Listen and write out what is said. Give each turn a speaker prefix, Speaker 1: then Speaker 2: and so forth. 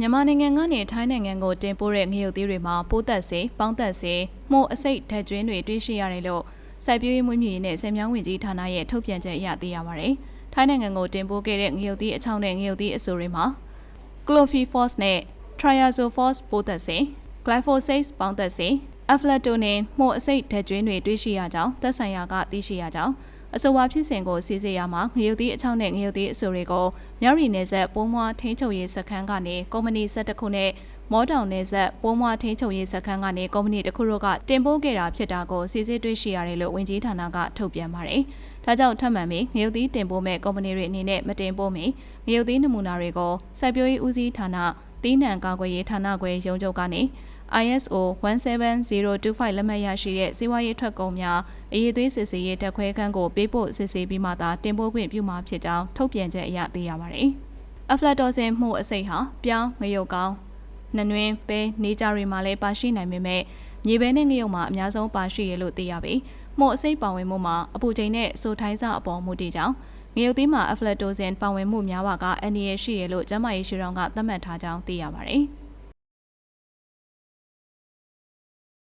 Speaker 1: မြန်မာနိုင်ငံကနေထိုင်းနိုင်ငံကိုတင်ပို့တဲ့ငရုတ်သီးတွေမှာပိုးသက်စေ၊ပေါင်းသက်စေ၊မှုအစိတ်ဓာတ်ကျွင်းတွေတွေ့ရှိရတယ်လို့စိုက်ပျိုးရေးမွေးမြူရေးနဲ့ဆယ်မြောင်းဝင်ကြီးဌာနရဲ့ထုတ်ပြန်ချက်အရသိရပါဗျ။ထိုင်းနိုင်ငံကိုတင်ပို့ခဲ့တဲ့ငရုတ်သီးအချောင်းနဲ့ငရုတ်သီးအဆူတွေမှာ Chlorphephos နဲ့ Triazophos ပိုးသက်စေ၊ Glyphosate ပေါင်းသက်စေ၊ Aflatoxin မှုအစိတ်ဓာတ်ကျွင်းတွေတွေ့ရှိရကြောင်းသက်ဆိုင်ရာကသိရှိရကြောင်း အဆိုပါဖြစ်စဉ်ကိုစီစစ်ရမှာငရုတ်သီးအချောင်းနဲ့ငရုတ်သီးအဆူတွေကိုမြောက်ရီနယ်ဆက်ပိုးမွားထိန်းချုပ်ရေးစခန်းကနေကုမ္ပဏီ12ခုနဲ့မောတောင်နယ်ဆက်ပိုးမွားထိန်းချုပ်ရေးစခန်းကနေကုမ္ပဏီတစ်ခုတို့ကတင်ပို့ခဲ့တာဖြစ်တာကိုစီစစ်တွေ့ရှိရတယ်လို့ဝန်ကြီးဌာနကထုတ်ပြန်ပါတယ်။ဒါကြောင့်ထပ်မံပြီးငရုတ်သီးတင်ပို့မဲ့ကုမ္ပဏီတွေအနေနဲ့မတင်ပို့မီငရုတ်သီးနမူနာတွေကိုစိုက်ပျိုးရေးဦးစီးဌာနတီးနှံကာကွယ်ရေးဌာနခွဲရုံးချုပ်ကနေ ISO 17025လက်မှတ်ရရှိတဲ့စေဝါရေးထွက်ကုန်များအရေးသွေးစစ်ဆေးရေးတက်ခွဲခန်းကိုပေးပို့စစ်ဆေးပြီးမှသာတင်ပို့ခွင့်ပြုမှာဖြစ်ကြောင်းထုတ်ပြန်ချက်အရသိရပါတယ်။ Aflatoxin မှုအစိတ်ဟာပြောင်းငရုတ်ကောင်းနှနွင်းပဲနေကြတွေမှာလည်းပါရှိနိုင်ပေမဲ့မြေပဲနဲ့ငရုတ်မှာအများဆုံးပါရှိရလို့သိရပြီးမှုအစိတ်ပါဝင်မှုမှာအပူချိန်နဲ့ဆိုထိုင်းစအပေါ်မူတည်ကြောင်းငရုတ်သီးမှာ aflatoxin ပါဝင်မှုများပါကအန်ဒီရရှိရလို့ကျန်းမာရေးရှုထောင့်ကသတ်မှတ်ထားကြောင်းသိရပါတယ်။